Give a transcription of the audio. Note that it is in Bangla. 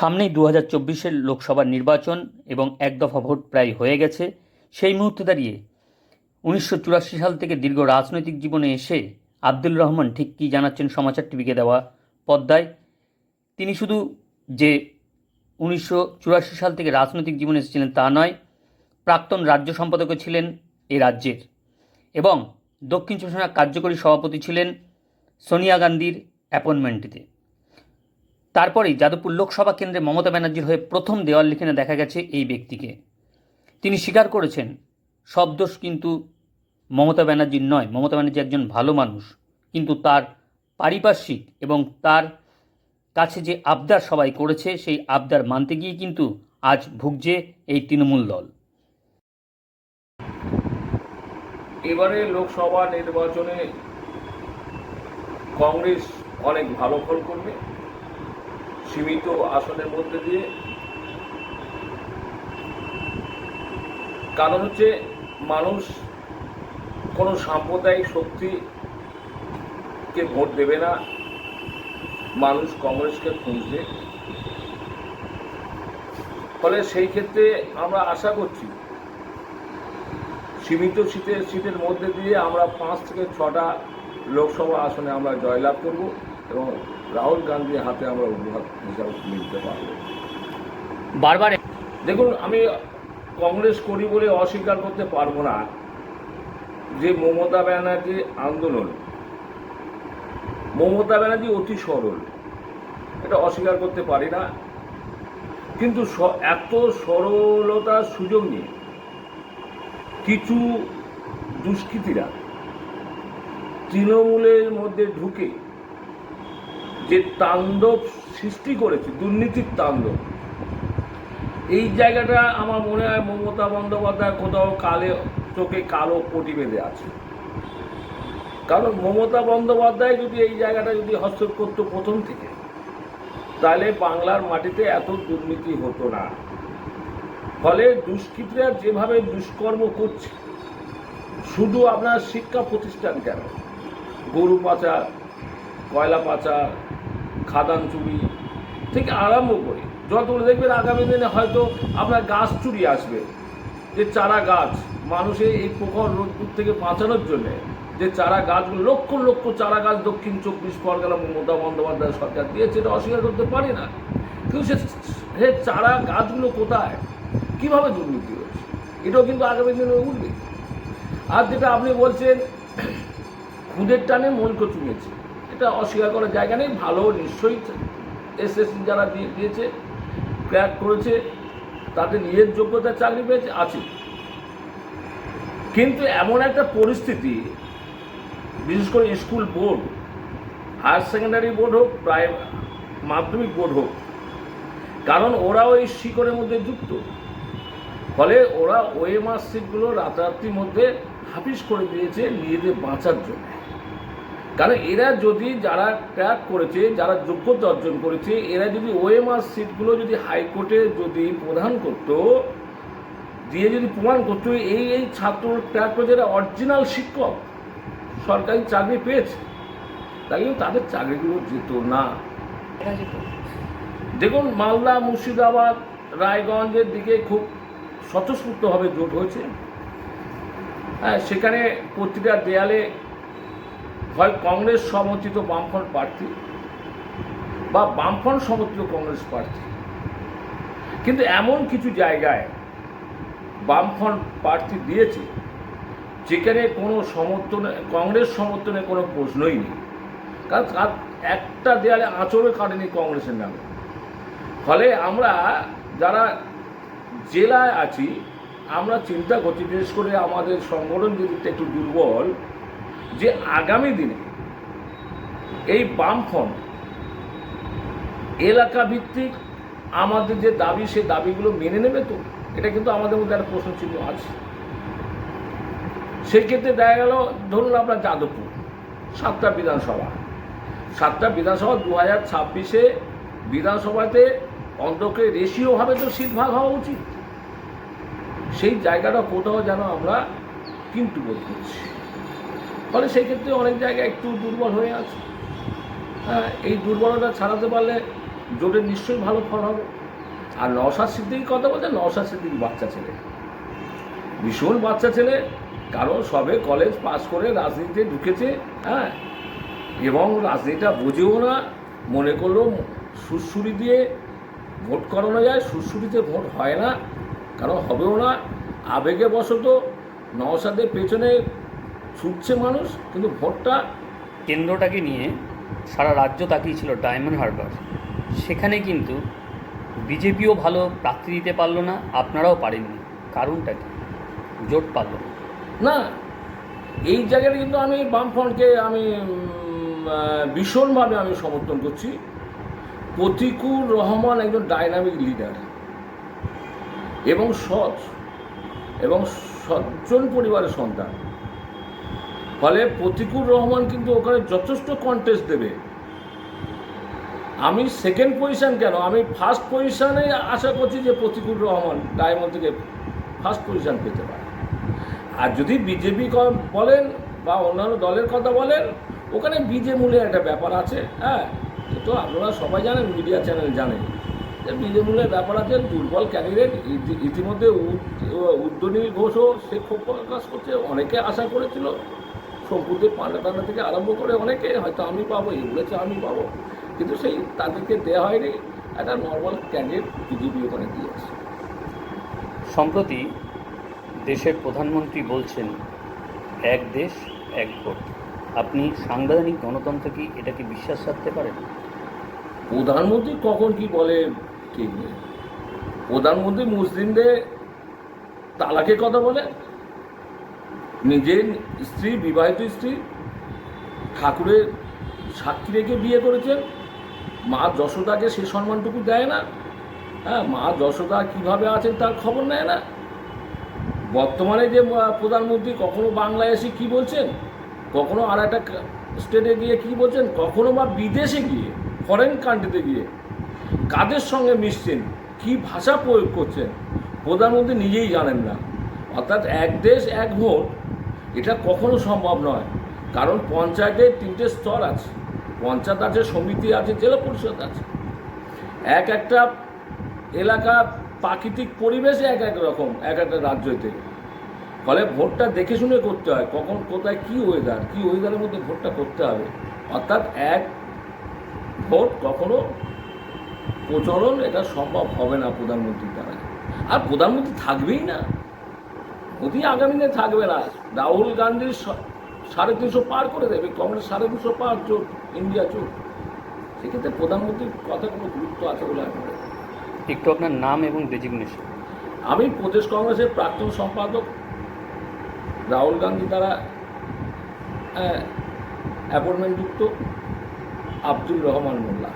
সামনেই দু হাজার চব্বিশের লোকসভা নির্বাচন এবং এক দফা ভোট প্রায় হয়ে গেছে, সেই মুহূর্তে দাঁড়িয়ে উনিশশো চুরাশি সাল থেকে দীর্ঘ রাজনৈতিক জীবনে এসে আব্দুল রহমান ঠিক কী জানাচ্ছেন সমাচার টিভিকে দেওয়া পদ্মায়। তিনি শুধু যে উনিশশো চুরাশি সাল থেকে রাজনৈতিক জীবনে এসেছিলেন তা নয়, প্রাক্তন রাজ্য সম্পাদকও ছিলেন এই রাজ্যের এবং দক্ষিণ চব্বিশ কার্যকরী সভাপতি ছিলেন সোনিয়া গান্ধীর অ্যাপয়েন্টমেন্টটিতে। তারপরেই যাদবপুর লোকসভা কেন্দ্রে মমতা ব্যানার্জির হয়ে প্রথম দেওয়াল লিখনে দেখা গেছে এই ব্যক্তিকে। তিনি স্বীকার করেছেন, সব দোষ কিন্তু মমতা ব্যানার্জির নয়। মমতা ব্যানার্জি একজন ভালো মানুষ, কিন্তু তার পারিপার্শ্বিক এবং তার কাছে যে আবদার সবাই করেছে, সেই আবদার মানতে গিয়ে কিন্তু আজ ভুগছে এই তৃণমূল দল। এবারে লোকসভা নির্বাচনে কংগ্রেস অনেক ভালো ফল করবে। সীমিত আসনের মধ্যে দিয়ে। কারণ হচ্ছে, মানুষ কোনো সাম্প্রদায়িক শক্তিকে ভোট দেবে না। মানুষ কংগ্রেসকে খুঁজবে। ফলে সেই ক্ষেত্রে আমরা আশা করছি, সীমিত শীতের শীতের মধ্যে দিয়ে আমরা পাঁচ থেকে ছটা লোকসভা আসনে আমরা জয়লাভ করব এবং রাহুল গান্ধীর হাতে আমরা উপহার হিসাবে দিতে পারব। বারবার দেখুন আমি কংগ্রেস করি বলে অস্বীকার করতে পারব না যে মমতা ব্যানার্জি আন্দোলন। মমতা ব্যানার্জি অতি সরল এটা অস্বীকার করতে পারি না। কিন্তু এত সরলতার সুযোগ নিয়ে কিছু দুষ্কৃতীরা তৃণমূলের মধ্যে ঢুকে যে তাণ্ডব সৃষ্টি করেছে, দুর্নীতির তাণ্ডব। এই জায়গাটা আমার মনে হয় মমতা বন্দ্যোপাধ্যায় কোথাও কালে চোখে কালো পটি বেঁধে আছে। কারণ মমতা বন্দ্যোপাধ্যায় যদি এই জায়গাটা যদি হস্তক্ষেপ করতো প্রথম থেকে, তাহলে বাংলার মাটিতে এত দুর্নীতি হতো না। ফলে দুষ্কৃতীরা যেভাবে দুষ্কর্ম করছে, শুধু আপনার শিক্ষা প্রতিষ্ঠান কেন? গরু পাচার, কয়লা পাচার খাদান চুরি থেকে আরম্ভ করে, যতগুলো দেখবেন আগামী দিনে হয়তো আপনার গাছ চুরি আসবে। যে চারা গাছ মানুষের এই প্রখর রোদ্দুর থেকে বাঁচানোর জন্যে যে চারা গাছগুলো, লক্ষ লক্ষ চারা গাছ দক্ষিণ চব্বিশ পরগনা মমতা বন্দ্যোপাধ্যায় সরকার দিয়েছে, এটা অস্বীকার করতে পারি না। কিন্তু সে সে চারা গাছগুলো কোথায়? কীভাবে দুর্নীতি হচ্ছে? এটাও কিন্তু আগামী দিনে উঠবে। আর যেটা আপনি বলছেন, খুদের টানে মনকে চুমেছে এটা অস্বীকার করার জায়গা নেই। ভালো নিশ্চয়ই এসএসসি যারা দিয়ে দিয়েছে, ক্র্যাক করেছে, তাদের নিজের যোগ্যতা চাকরি পেয়েছে, আছে। কিন্তু এমন একটা পরিস্থিতি, বিশেষ করে school board, higher secondary board হোক, প্রায় মাধ্যমিক বোর্ড হোক, কারণ ওরাও ওই শিকড়ের মধ্যে যুক্ত। ফলে ওরা ওয়ে মার্কশিটগুলো রাতারাতির মধ্যে হাফিস করে দিয়েছে নিজেদের বাঁচার জন্য। কারণ এরা যদি যারা ক্র্যাক করেছে যারা যোগ্যতা অর্জন করেছে এরা যদি ওএমআর সিটগুলো যদি হাইকোর্টে যদি প্রদান করতো দিয়ে যদি প্রমাণ করতো এই এই ছাত্র ক্র্যাক করেছে এরা অরিজিনাল শিক্ষক সরকারি চাকরি পেয়েছে তাই তাদের চাকরিগুলো যেত না। দেখুন মালদা মুর্শিদাবাদ রায়গঞ্জের দিকে খুব স্বতঃস্ফূর্তভাবে জোট হয়েছে। হ্যাঁ সেখানে প্রতিটা দেয়ালে হয় কংগ্রেস সমর্থিত বামফ্রন্ট প্রার্থী বা বামফ্রন্ট সমর্থিত কংগ্রেস প্রার্থী। কিন্তু এমন কিছু জায়গায় বামফ্রন্ট প্রার্থী দিয়েছে, যেখানে কোনো সমর্থনে, কংগ্রেস সমর্থনে কোনো প্রশ্নই নেই। কারণ একটা দেয়ালে আঁচড়ও কাটেনি কংগ্রেসের নামে। ফলে আমরা যারা জেলায় আছি, আমরা চিন্তা করছি, বিশেষ করে আমাদের সংগঠন যদি একটু দুর্বল যে আগামী দিনে এই বামফ্রন্ট এলাকা ভিত্তিক আমাদের যে দাবি সে দাবিগুলো মেনে নেবে তো? এটা কিন্তু আমাদের মধ্যে একটা প্রশ্ন চিহ্ন আছে। সেই ক্ষেত্রে দেখা গেল, ধরুন আপনার যাদবপুর, সাতটা বিধানসভা। সাতটা বিধানসভা দু হাজার ছাব্বিশে বিধানসভাতে অন্তকে রেশিওভাবে তো সিট ভাগ হওয়া উচিত। সেই জায়গাটা কোথাও যেন আমরা কিন্তু বোধ করছি। ফলে সেই ক্ষেত্রে অনেক জায়গায় একটু দুর্বল হয়ে আছে। হ্যাঁ এই দুর্বলতা ছাড়াতে পারলে জোটের নিশ্চয়ই ভালো ফল হবে। আর নওশাদ সিদ্দিকির কথা বলতে নওশাদ সিদ্দিকি বাচ্চা ছেলে। ভীষণ বাচ্চা ছেলে, কারণ সবে কলেজ পাস করে রাজনীতিতে ঢুকেছে হ্যাঁ এবং রাজনীতিটা বোঝেও না, মনে করল সুরসুরি দিয়ে ভোট করানো যায় সুরসুরিতে ভোট হয় না, কারণ হবেও না। আবেগে বশত নওশাদের পেছনে ছুটছে মানুষ কিন্তু ভোটটা কেন্দ্রটাকে নিয়ে সারা রাজ্য তাকিয়েছিল ডায়মন্ড হারবার। সেখানে কিন্তু বিজেপিও ভালো প্রার্থী দিতে পারল না আপনারাও পারেননি। কারণটা কি? জোট পারল না। না এই জায়গাটা কিন্তু আমি বামফ্রন্টকে আমি ভীষণভাবে আমি সমর্থন করছি। প্রতিকুর রহমান একজন ডাইনামিক লিডার এবং সৎ এবং সজ্জন পরিবারের সন্তান। ফলে প্রতিকুর রহমান কিন্তু ওখানে যথেষ্ট কন্টেস্ট দেবে। আমি সেকেন্ড পজিশন কেন? আমি ফার্স্ট পজিশনে আশা করছি যে প্রতিকুর রহমান ডায়মন্ড থেকে ফার্স্ট পজিশন পেতে পারে। আর যদি বিজেপি বলেন বা অন্যান্য দলের কথা বলেন, ওখানে বিজে মূলে একটা ব্যাপার আছে হ্যাঁ? তো আপনারা সবাই জানেন মিডিয়া চ্যানেল জানেন, যে বিজে মূলের ব্যাপার আছে, দুর্বল ক্যান্ডিডেট ইতিমধ্যে উদ- উদ্যনী ঘোষও সে ক্ষোভ প্রকাশ করছে, অনেকে আশা করেছিল। সম্পত্তির পান্ডা টান্ডা থেকে আরম্ভ করে অনেকে হয়তো আমি পাবো এই বলেছে আমি পাবো। কিন্তু সেই তাদেরকে দেওয়া হয়নি একটা নর্মাল ক্যান্ডিডেট বিজেপি ওখানে দিয়েছে। সম্প্রতি দেশের প্রধানমন্ত্রী বলছেন এক দেশ এক ভোট। আপনি সাংবিধানিক গণতন্ত্র কি এটাকে বিশ্বাস রাখতে পারেন? প্রধানমন্ত্রী কখন কি বলে ঠিক নেই প্রধানমন্ত্রী মুসলিমদের তালাকের কথা বলে নিজের স্ত্রী, বিবাহিত স্ত্রী ঠাকুরের সাক্ষী রেখে বিয়ে করেছেন, মা যশোদাকে সে সম্মানটুকু দেয় না। হ্যাঁ মা যশোদা কীভাবে আছেন তার খবর নেয় না। বর্তমানে যে প্রধানমন্ত্রী কখনো বাংলায় এসে কি বলছেন? কখনো আর একটা স্টেটে গিয়ে কি বলছেন? কখনো বা বিদেশে গিয়ে ফরেন কান্ট্রিতে গিয়ে কাদের সঙ্গে মিশছেন? কি ভাষা প্রয়োগ করছেন? প্রধানমন্ত্রী নিজেই জানেন না। অর্থাৎ এক দেশ, এক ভোট এটা কখনো সম্ভব নয়। কারণ পঞ্চায়েতের তিনটে স্তর আছে। পঞ্চায়েত আছে, সমিতি আছে, জেলা পরিষদ আছে। এক একটা এলাকা প্রাকৃতিক পরিবেশে এক এক রকম, এক একটা রাজ্যতে ফলে ভোটটা দেখে শুনে করতে হয়, কখন, কোথায় কি ওয়েদার কি ওয়েদারের মধ্যে ভোটটা করতে হবে। অর্থাৎ এক ভোট কখনো প্রচলন এটা সম্ভব হবে না প্রধানমন্ত্রীর দ্বারা। আর প্রধানমন্ত্রী থাকবেই না। মোদী আগামী দিনে থাকবে না। রাহুল গান্ধীর স- সাড়ে তিনশো পার করে দেবে কংগ্রেস সাড়ে দুশো পার চোট ইন্ডিয়া চোট। সেক্ষেত্রে প্রধানমন্ত্রীর কথা কোনো গুরুত্ব আছে বলে আমি মনে একটু আপনার নাম এবং ডেজিগনেশন আমি প্রদেশ কংগ্রেসের প্রাক্তন সম্পাদক রাহুল গান্ধী দ্বারা অ্যাপয়েন্টমেন্টযুক্ত আব্দুল রহমান মোল্লা।